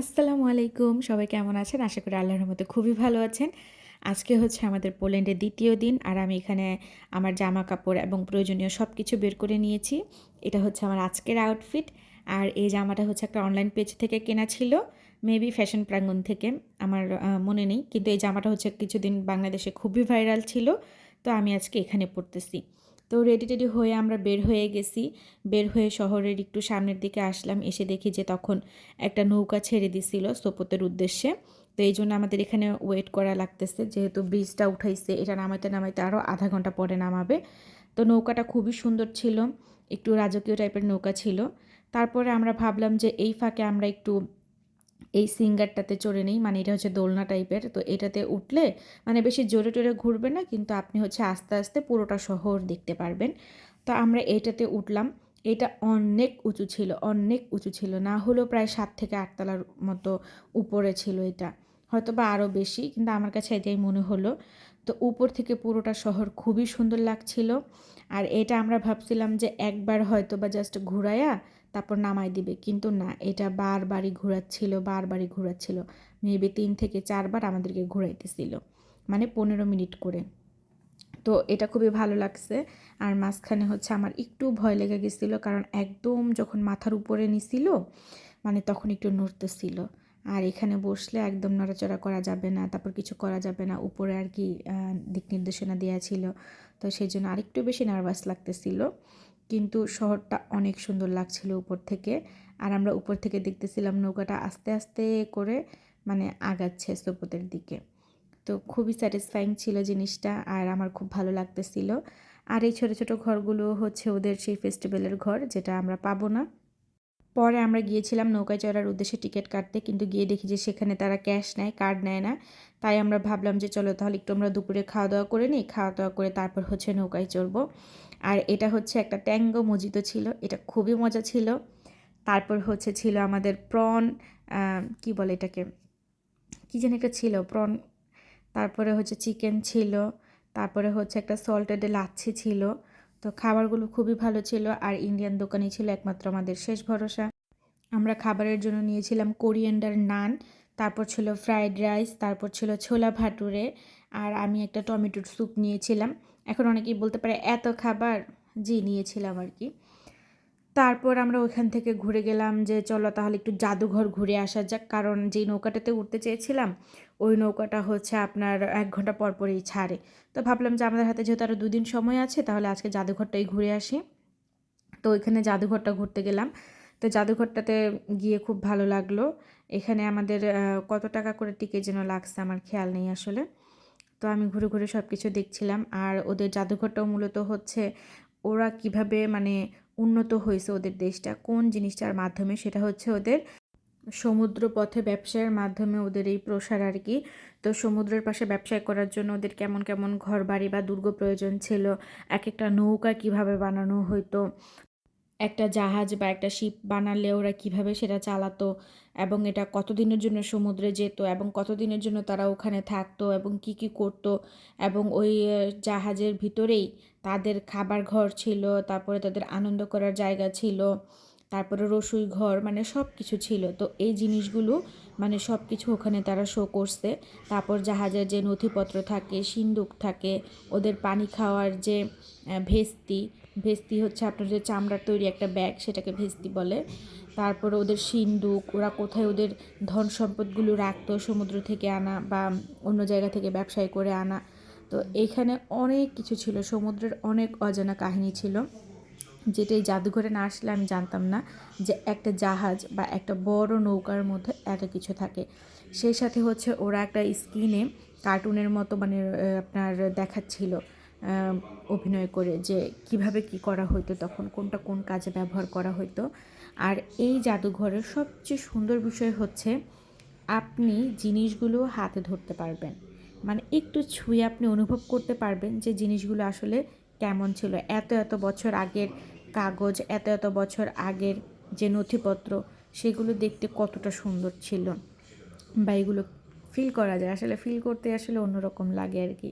আসসালামু আলাইকুম। সবাই কেমন আছেন? আশা করি আল্লাহর মতো খুবই ভালো আছেন। আজকে হচ্ছে আমাদের পোল্যান্ডের দ্বিতীয় দিন আর আমি এখানে আমার জামা কাপড় এবং প্রয়োজনীয় সব কিছু বের করে নিয়েছি। এটা হচ্ছে আমার আজকের আউটফিট আর এই জামাটা হচ্ছে একটা অনলাইন পেজ থেকে কেনা ছিল। মেবি ফ্যাশন প্রাঙ্গন থেকে, আমার মনে নেই। কিন্তু এই জামাটা হচ্ছে কিছুদিন বাংলাদেশে খুবই ভাইরাল ছিল। তো আমি আজকে এখানে পড়তেছি তো রেডি টেডি হয়ে আমরা বের হয়ে গেছি। বের হয়ে শহরের একটু সামনের দিকে আসলাম। এসে দেখি যে তখন একটা নৌকা ছেড়ে দিছিল সোপতের উদ্দেশ্যে। তো এই জন্য আমাদের এখানে ওয়েট করা লাগতেছে। যেহেতু ব্রিজটা উঠাইছে, এটা নামাইতে নামাইতে আরও আধা ঘণ্টা পরে নামাবে। তো নৌকাটা খুবই সুন্দর ছিল। একটু রাজকীয় টাইপের নৌকা ছিল। তারপরে আমরা ভাবলাম যে এই ফাঁকে আমরা একটু এই সিঙ্গারটাতে চড়ে নেই মানে এটা হচ্ছে দোলনা টাইপের, তো এটাতে উঠলে মানে বেশি জোরে টোরে ঘুরবে না, কিন্তু আপনি হচ্ছে আস্তে আস্তে পুরোটা শহর দেখতে পারবেন। তো আমরা এটাতে উঠলাম, এটা অনেক উঁচু ছিল, অনেক উঁচু ছিল, না হলেও প্রায় সাত থেকে আটতলার মতো উপরে ছিল এটা হয়তো বা আরও বেশি, কিন্তু আমার কাছে এটাই মনে হলো। তো উপর থেকে পুরোটা শহর খুবই সুন্দর লাগছিল। আর এটা আমরা ভাবছিলাম যে একবার হয়তো বা জাস্ট ঘুরাইয়া তারপর নামাই দিবে। কিন্তু না, এটা বারবারই ঘোরাচ্ছিল বারবারই ঘোরাচ্ছিল। মেবি তিন থেকে চারবার আমাদেরকে ঘোরাইতেছিল মানে পনেরো মিনিট করে। তো এটা খুবই ভালো লাগছে। আর মাঝখানে হচ্ছে আমার একটু ভয় লেগে গেছিল, কারণ একদম যখন মাথার উপরে নিছিল মানে তখন একটু নড়তেছিল। আর এখানে বসলে একদম নড়াচড়া করা যাবে না, তারপর কিছু করা যাবে না। উপরে আর কি দিক নির্দেশনা দেওয়া ছিল। তো সেই জন্য আরেকটু বেশি নার্ভাস লাগতেছিল। কিন্তু শহরটা অনেক সুন্দর লাগছিল উপর থেকে। আর আমরা উপর থেকে দেখতেছিলাম নৌকাটা আস্তে আস্তে করে মানে আগাচ্ছে সোপতের দিকে। তো খুবই স্যাটিসফাইং ছিল জিনিসটা, আর আমার খুব ভালো লাগতেছিল। আর এই ছোটো ছোটো ঘরগুলো হচ্ছে ওদের সেই ফেস্টিভ্যালের ঘর, যেটা আমরা পাবো না। পরে আমরা গিয়েছিলাম নৌকায় চড়ার উদ্দেশ্যে টিকিট কাটতে, কিন্তু গিয়ে দেখি যে সেখানে তারা ক্যাশ নেয়, কার্ড নেয় না। তাই আমরা ভাবলাম যে চলো তাহলে একটু আমরা দুপুরে খাওয়া দাওয়া করে নিই খাওয়া দাওয়া করে তারপর হচ্ছে নৌকায় চড়বো। আর এটা হচ্ছে একটা ট্যাঙ্গো মজিত ছিল, এটা খুবই মজা ছিল। তারপর হচ্ছে ছিল আমাদের প্রন কি বলে এটাকে? কী যেন একটা ছিল, প্রন। তারপরে হচ্ছে চিকেন ছিল, তারপরে হচ্ছে একটা সল্টেড লাচ্ছি ছিল। তো খাবারগুলো খুবই ভালো ছিল, আর ইন্ডিয়ান দোকানই ছিল একমাত্র আমাদের শেষ ভরসা। আমরা খাবারের জন্য নিয়েছিলাম কোরিয়েন্ডার নান, তারপর ছিল ফ্রাইড রাইস, তারপর ছিল ছোলা ভাটুরে, আর আমি একটা টমেটোর স্যুপ নিয়েছিলাম। এখন অনেকেই বলতে পারে, এত খাবার? জি, নিয়েছিলাম আর কি। তারপর আমরা ওইখান থেকে ঘুরে গেলাম যে, চলো তাহলে একটু জাদুঘর ঘুরে আসা যাক। কারণ যেই নৌকাটাতে উঠতে চেয়েছিলাম, ওই নৌকাটা হচ্ছে আপনার এক ঘণ্টা পর পরেই ছাড়ে। তো ভাবলাম যে, আমাদের হাতে যেহেতু আরও দুদিন সময় আছে, তাহলে আজকে জাদুঘরটাই ঘুরে আসি। তো ওইখানে জাদুঘরটা ঘুরতে গেলাম। তো জাদুঘরটাতে গিয়ে খুব ভালো লাগল। এখানে আমাদের কত টাকা করে টিকিট যেন লাগছে আমার খেয়াল নেই আসলে। তো আমি ঘুরে ঘুরে সব কিছু দেখছিলাম আর ওদের জাদুঘরটাও মূলত হচ্ছে ওরা কীভাবে মানে উন্নত হয়েছে ওদের দেশটা, কোন জিনিসটার মাধ্যমে সেটা হচ্ছে ওদের সমুদ্র পথে ব্যবসায়ের মাধ্যমে ওদের এই প্রসার আর কি। তো সমুদ্রের পাশে ব্যবসা করার জন্য ওদের কেমন কেমন ঘর বাড়ি বা দুর্গ প্রয়োজন ছিল এক একটা নৌকা কীভাবে বানানো হতো একটা জাহাজ বা একটা শিপ বানালে ওরা কীভাবে সেটা চালাতো এবং এটা কতদিনের জন্য সমুদ্রে যেত এবং কতদিনের জন্য তারা ওখানে থাকতো এবং কি কি করতো এবং ওই জাহাজের ভিতরেই তাদের খাবার ঘর ছিল, তারপরে তাদের আনন্দ করার জায়গা ছিল, তারপরে রসুই ঘর মানে সব কিছু ছিল। তো এই জিনিসগুলো মানে সব কিছু ওখানে তারা শো করছে। তারপর জাহাজের যে নথিপত্র থাকে, সিন্দুক থাকে, ওদের পানি খাওয়ার যে ভেস্তি ভেস্তি হচ্ছে আপনার যে চামড়ার তৈরি একটা ব্যাগ, সেটাকে ভেস্তি বলে। তারপরে ওদের সিন্দুক, ওরা কোথায় ওদের ধন সম্পদগুলো রাখতো, সমুদ্র থেকে আনা বা অন্য জায়গা থেকে ব্যবসায় করে আনা। তো এইখানে অনেক কিছু ছিল, সমুদ্রের অনেক অজানা কাহিনী ছিল। যেটা এই জাদুঘরে না আসলে আমি জানতাম না যে একটা জাহাজ বা একটা বড় নৌকার মধ্যে এত কিছু থাকে। সেই সাথে হচ্ছে ওরা একটা স্ক্রিনে কার্টুনের মতো মানে আপনার দেখাচ্ছিল। অভিনয় করে যে কীভাবে কি করা হতো তখন, কোনটা কোন কাজে ব্যবহার করা হতো আর এই জাদুঘরের সবচেয়ে সুন্দর বিষয় হচ্ছে আপনি জিনিসগুলো হাতে ধরতে পারবেন। মানে একটু ছুঁয়ে আপনি অনুভব করতে পারবেন যে জিনিসগুলো আসলে কেমন ছিল। এত এত বছর আগের কাগজ, এত এত বছর আগের যে নথিপত্র, সেগুলো দেখতে কতটা সুন্দর ছিল। বা এগুলো ফিল করা যায়। আসলে ফিল করতে আসলে অন্যরকম লাগে আর কি।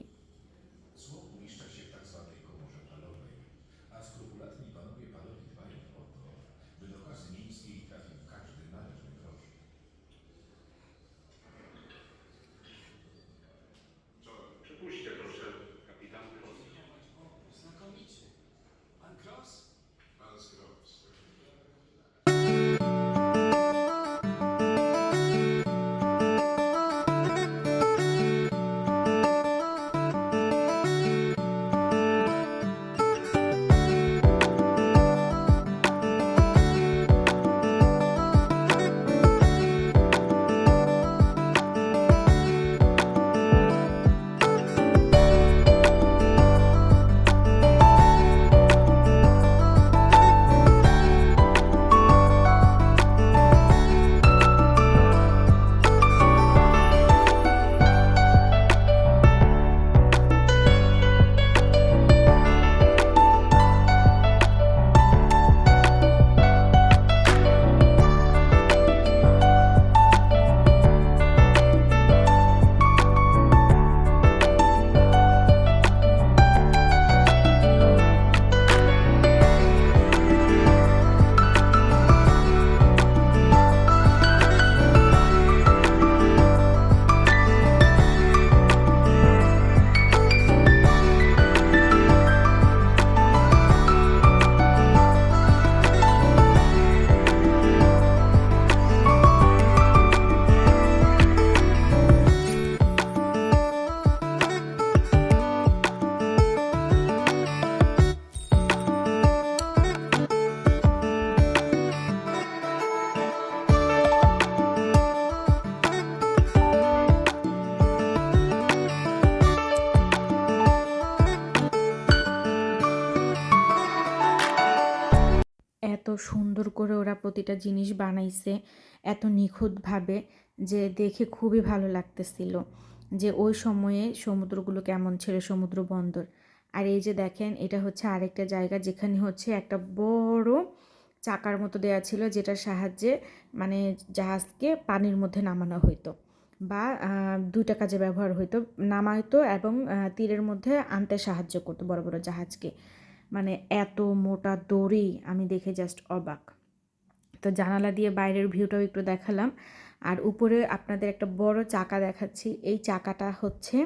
সুন্দর করে ওরা প্রতিটা জিনিস বানাইছে, এত নিখুঁতভাবে যে দেখে খুবই ভালো লাগতেছিল যে ওই সময়ে সমুদ্রগুলো কেমন ছিল, সমুদ্র বন্দর। আর এই যে দেখেন, এটা হচ্ছে আরেকটা জায়গা যেখানে হচ্ছে একটা বড় চাকার মতো দেয়া ছিল যেটার সাহায্যে মানে জাহাজকে পানির মধ্যে নামানো হইতো বা দুইটা কাজে ব্যবহার হইতো, নামাইতো এবং তীরের মধ্যে আনতে সাহায্য করতো বড় বড় জাহাজকে। মানে এত মোটা দড়ি আমি দেখে জাস্ট অবাক। তো জানালা দিয়ে বাইরের ভিউটাও একটু দেখালাম। আর উপরে আপনাদের একটা বড় চাকা দেখাচ্ছি। এই চাকাটা হচ্ছে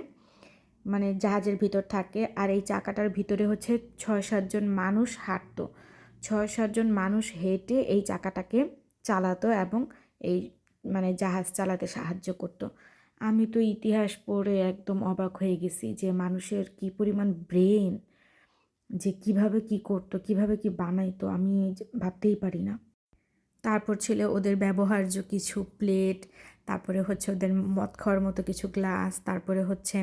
মানে জাহাজের ভিতর থাকে। আর এই চাকাটার ভিতরে হচ্ছে ছয় সাতজন মানুষ হাঁটতো। ছয় সাতজন মানুষ হেঁটে এই চাকাটাকে চালাতো এবং এই মানে জাহাজ চালাতে সাহায্য করতো। আমি তো ইতিহাস পড়ে একদম অবাক হয়ে গেছি যে মানুষের কি পরিমাণ ব্রেন যে কীভাবে কি করতো, কীভাবে কি বানাইতো, আমি ভাবতেই পারি না। তারপর ছিল ওদের ব্যবহার্য কিছু প্লেট, তারপরে হচ্ছে ওদের মদ খাওয়ার মতো কিছু গ্লাস, তারপরে হচ্ছে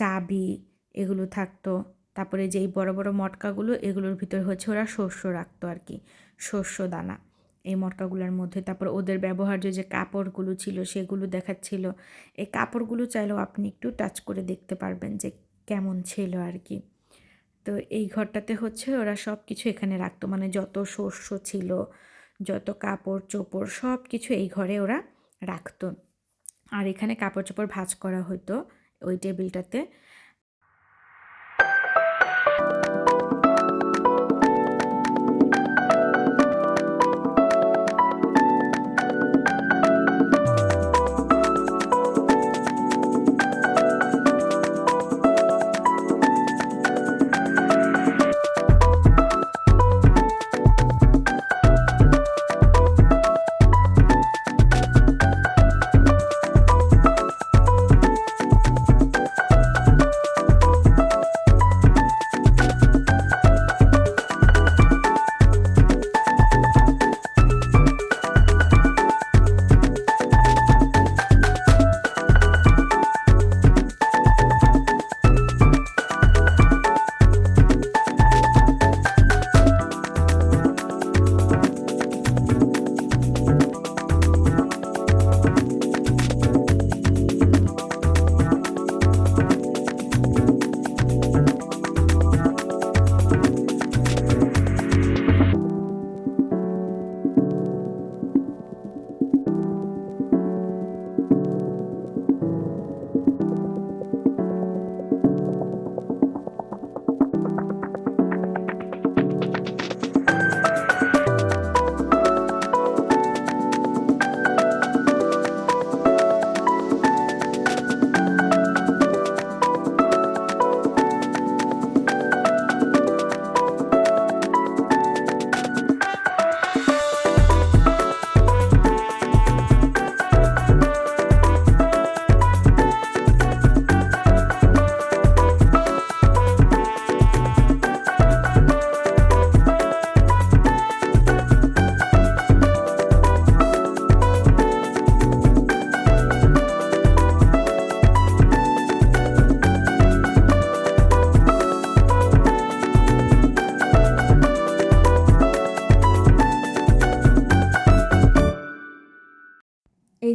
চাবি, এগুলো থাকতো। তারপরে যেই বড় বড় মটকাগুলো, এগুলোর ভিতরে হচ্ছে ওরা শস্য রাখতো আর কি শস্য দানা। এই মটকাগুলোর মধ্যে, তারপর ওদের ব্যবহার্য যে কাপড়গুলো ছিল, সেগুলো দেখাচ্ছিল। এই কাপড়গুলো চাইলেও আপনি একটু টাচ করে দেখতে পারবেন যে কেমন ছিল আর কি তো এই ঘরটাতে হচ্ছে ওরা সব কিছু এখানে রাখতো। মানে যত শস্য ছিল, যত কাপড় চোপড় সব কিছু এই ঘরে ওরা রাখতো। আর এখানে কাপড় চোপড় ভাঁজ করা হতো ওই টেবিলটাতে।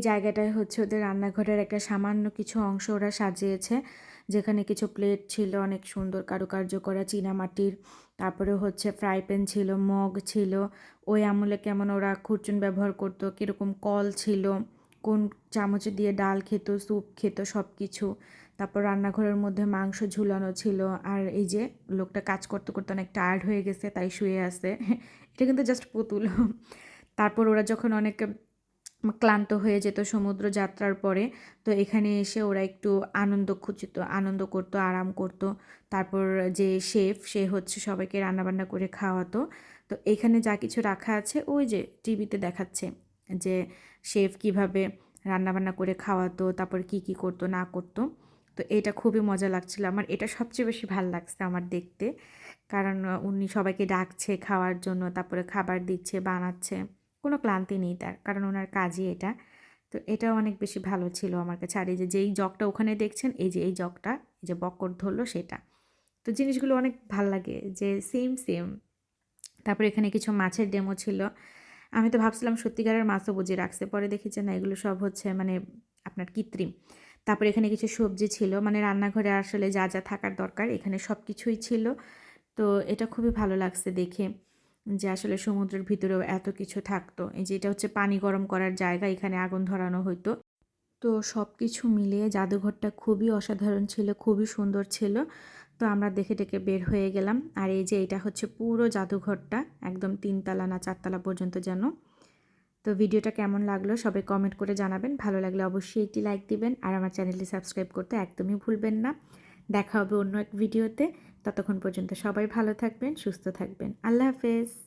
জায়গাটায় হচ্ছে ওদের রান্নাঘরের একটা সামান্য কিছু অংশ ওরা সাজিয়েছে, যেখানে কিছু প্লেট ছিল, অনেক সুন্দর কারুকার্য করা, চীনামাটির। তারপরে হচ্ছে ফ্রাই প্যান ছিল, মগ ছিল, ওই আমলে কেমন ওরা খুরচুন ব্যবহার করতো, কীরকম কল ছিল, কোন চামচ দিয়ে ডাল খেত, স্যুপ খেত সব কিছু তারপর রান্নাঘরের মধ্যে মাংস ঝুলানো ছিল, আর এই যে লোকটা কাজ করতে করতে অনেক টায়ার্ড হয়ে গেছে, তাই শুয়ে আছে। এটা কিন্তু জাস্ট পুতুল। তারপর ওরা যখন অনেক ক্লান্ত হয়ে যেত সমুদ্র যাত্রার পরে। তো এখানে এসে ওরা একটু আনন্দ খুঁজতো, আনন্দ করতো, আরাম করতো। তারপর যে শেফ, সে হচ্ছে সবাইকে রান্নাবান্না করে খাওয়াতো। তো এখানে যা কিছু রাখা আছে, ওই যে টিভিতে দেখাচ্ছে যে শেফ কীভাবে রান্নাবান্না করে খাওয়াতো, তারপর কি কি করতো, না করতো। তো এটা খুবই মজা লাগছিল। আমার এটা সবচেয়ে বেশি ভালো লাগছে আমার দেখতে। কারণ উনি সবাইকে ডাকছে খাওয়ার জন্য, তারপরে খাবার দিচ্ছে, বানাচ্ছে। কোনো ক্লান্তি নেই তার, কারণ ওনার কাজই এটা। তো এটাও অনেক বেশি ভালো ছিল আমার কাছে। আর এই যে, যেই জগটা ওখানে দেখছেন, এই যে, এই জগটা, এই যে বকর ধরলো সেটা। তো জিনিসগুলো অনেক ভালো লাগে যে সেম সেম তারপর এখানে কিছু মাছের ডেমো ছিল। আমি তো ভাবছিলাম সত্যিকারের মাছও বুঝিয়ে রাখছে। পরে দেখি যে, না, এগুলো সব হচ্ছে মানে আপনার কৃত্রিম। তারপর এখানে কিছু সবজি ছিল। মানে রান্নাঘরে আসলে যা যা থাকার দরকার, এখানে সব কিছুই ছিল। তো এটা খুবই ভালো লাগছে দেখে। যে আসলে সমুদ্রের ভিতরেও এত কিছু থাকতো। এই যে এটা হচ্ছে পানি গরম করার জায়গা, এখানে আগুন ধরানো হতো তো সব কিছু মিলিয়ে জাদুঘরটা খুবই অসাধারণ ছিল, খুবই সুন্দর ছিল। তো আমরা দেখে টেকে বের হয়ে গেলাম। আর এই যে এটা হচ্ছে পুরো জাদুঘরটা, একদম তিনতলা না চারতলা পর্যন্ত যেন। তো ভিডিওটা কেমন লাগল সবে কমেন্ট করে জানাবেন। ভালো লাগলে অবশ্যই একটি লাইক দিবেন। আর আমার চ্যানেলটি সাবস্ক্রাইব করতে একদমই ভুলবেন না। দেখা হবে অন্য এক ভিডিওতে। ততক্ষণ পর্যন্ত সবাই ভালো থাকবেন সুস্থ থাকবেন। আল্লাহ হাফেজ।